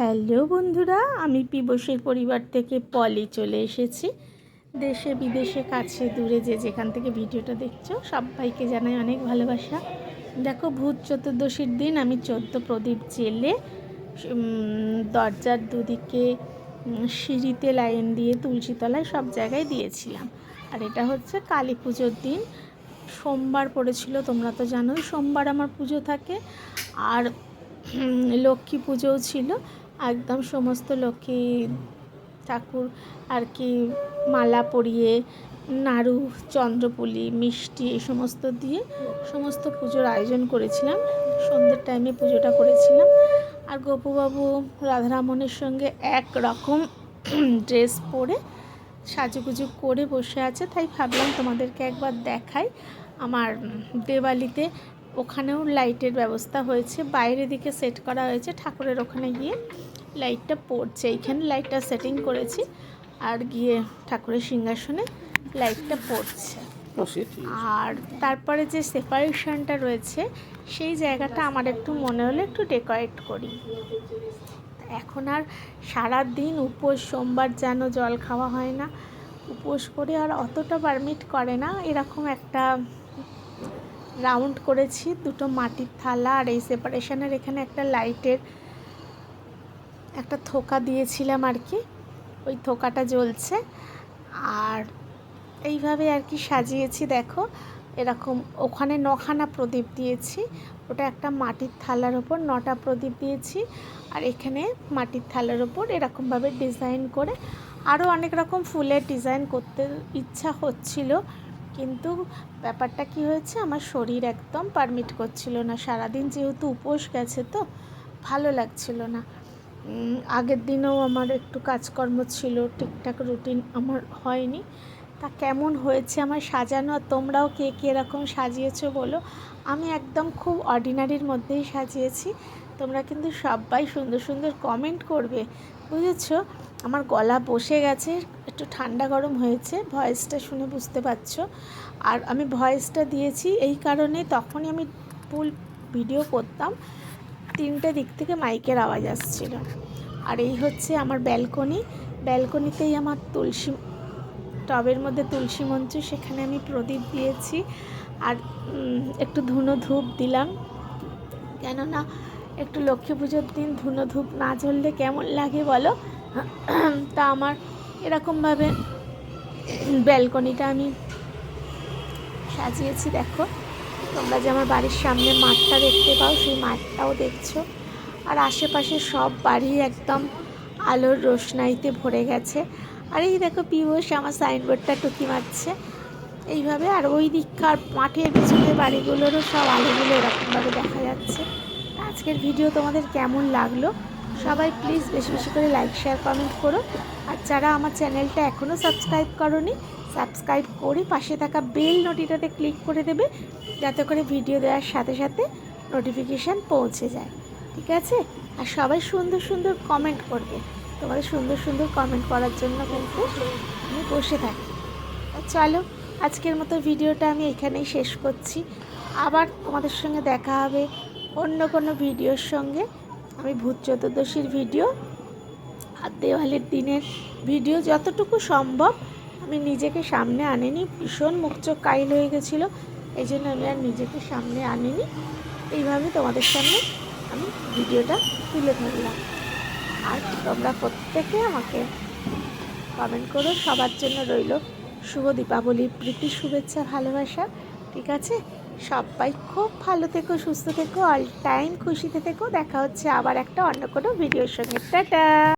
Hello বন্ধুরা, আমি পিবসের পরিবার থেকে পলি চলে এসেছি। দেশে বিদেশে, কাছে, দূরে যে যেখান থেকে ভিডিওটা দেখছ, সবাইকে জানাই অনেক ভালোবাসা। দেখো, ভূত চতুর্দশীর দিন আমি চোদ্দ প্রদীপ জেলে দরজার দুদিকে সিঁড়িতে লাইন দিয়ে তুলসীতলায় সব জায়গায় দিয়েছিলাম। আর এটা হচ্ছে কালী পুজোর দিন। সোমবার পড়েছিল, তোমরা তো জানোই, সোমবার আমার পুজো থাকে। আর লক্ষ্মী পুজোও ছিল। একদম সমস্ত লক্ষ্মী ঠাকুর আর কি মালা পরিয়ে, নাড়ু, চন্দ্রপুলি, মিষ্টি এই সমস্ত দিয়ে সমস্ত পুজোর আয়োজন করেছিলাম। সন্ধ্যের টাইমে পুজোটা করেছিলাম। আর গোপুবাবু রাধারামনের সঙ্গে এক রকম ড্রেস পরে সাজুগুজু করে বসে আছে। তাই ভাবলাম তোমাদেরকে একবার দেখাই আমার দেওয়ালিতে ওখানেও লাইটের ব্যবস্থা হয়েছে বাইরে দিকে সেট করা হয়েছে ঠাকুরের ওখানে গিয়ে লাইটটা পড়ছে। এইখানে লাইটটা সেটিং করেছি আর গিয়ে ঠাকুরের সিংহাসনে লাইটটা পড়ছে। আর তারপরে যে সেপারেশনটা রয়েছে সেই জায়গাটা আমার একটু মনে হলো একটু ডেকোরেট করি। এখন আর সারা দিন উপোস সোমবার যেন জল খাওয়া হয় না। উপোস করে আর অতটা পারমিট করে না এরকম একটা রাউন্ড করেছি, দুটো মাটির থালা আর এই সেপারেশনের এখানে একটা লাইটের একটা থোকা দিয়েছিলাম আর কি। ওই থোকাটা জ্বলছে। আর এইভাবে আর কি সাজিয়েছি, দেখো। এরকম ওখানে নখানা প্রদীপ দিয়েছি। ওটা একটা মাটির থালার ওপর নটা প্রদীপ দিয়েছি। আর এখানে মাটির থালার ওপর এরকমভাবে ডিজাইন করে আরও অনেক রকম ফুলের ডিজাইন করতে ইচ্ছা হচ্ছিল। কিন্তু ব্যাপারটা কি হয়েছে? আমার শরীর একদম পারমিট করছিল না। সারাদিন যেহেতু উপোস গেছে তো, ভালো লাগছিল না। আগের দিনেও আমার একটু কাজকর্ম ছিল, ঠিকঠাক রুটিন আমার হয়নি। তা কেমন হয়েছে আমার সাজানো? আর তোমরাও কে কে এরকম সাজিয়েছো বলো? আমি একদম খুব অর্ডিনারির মধ্যেই সাজিয়েছি। তোমরা কিন্তু সবাই সুন্দর সুন্দর কমেন্ট করবে, বুঝেছ? আমার গলা বসে গেছে, একটু ঠান্ডা গরম হয়েছে ভয়েসটা শুনে বুঝতে পারছ? আর আমি ভয়েসটা দিয়েছি এই কারণে তখনই আমি ফুল ভিডিও করতাম, তিনটে দিক থেকে মাইকের আওয়াজ আসছিল। আর এই হচ্ছে আমার ব্যালকনি ব্যালকনিতেই আমার তুলসী, টবের মধ্যে তুলসী মঞ্চ, সেখানে আমি প্রদীপ দিয়েছি। আর একটু ধুনো ধূপ দিলাম। কেননা একটু লক্ষ্মী পুজোর দিন ধুনো ধূপ না জ্বললে কেমন লাগে বলো? তা আমার এরকমভাবে ব্যালকনিটা আমি সাজিয়েছি, দেখো। তোমরা যে আমার বাড়ির সামনে মাঠটা দেখতে পাও, সেই মাঠটাও দেখছ। আর আশেপাশে সব বাড়ি একদম আলোর রোশনাইতে ভরে গেছে। আর এই দেখো পিবস আমার সাইনবোর্ডটা টুকি মারছে। এইভাবে আর ওই দিককার মাঠের পিছনে বাড়িগুলোরও সব আলোগুলো এরকমভাবে দেখা যাচ্ছে। আজকের ভিডিও তোমাদের কেমন লাগল? সবাই প্লিজ বেশি বেশি করে লাইক শেয়ার কমেন্ট করো। আর যারা আমার চ্যানেলটা এখনও সাবস্ক্রাইব করনি সাবস্ক্রাইব করে পাশে থাকা বেল নোটিটাতে ক্লিক করে দেবে, যাতে করে ভিডিও দেওয়ার সাথে সাথে নোটিফিকেশান পৌঁছে যায়। ঠিক আছে? আর সবাই সুন্দর সুন্দর কমেন্ট করবে। তোমাদের সুন্দর সুন্দর কমেন্ট করার জন্য কিন্তু আমি বসে থাকি। চলো, আজকের মতো ভিডিওটা আমি এখানেই শেষ করছি। আবার তোমাদের সঙ্গে দেখা হবে। অন্য কোনো ভিডিওর সঙ্গে। আমি ভূত চতুর্দশীর ভিডিও আর দেওয়ালির দিনের ভিডিও যতটুকু সম্ভব আমি নিজেকে সামনে আনিনি। ভীষণ মুখ চোখ কাইল হয়ে গেছিল, এই জন্য আমি আর নিজেকে সামনে আনিনি। এইভাবে তোমাদের সামনে আমি ভিডিওটা তুলে ধরলাম। আর তোমরা প্রত্যেকে আমাকে কমেন্ট করো। সবার জন্য রইল শুভ দীপাবলি, প্রীতি, শুভেচ্ছা, ভালোবাসা, ঠিক আছে? সবাই খুব ভালো থেকো, সুস্থ থেকো অল টাইম খুশিতে থেকো। দেখা হচ্ছে আবার একটা অন্য কোনো ভিডিওর সঙ্গে। টাটা!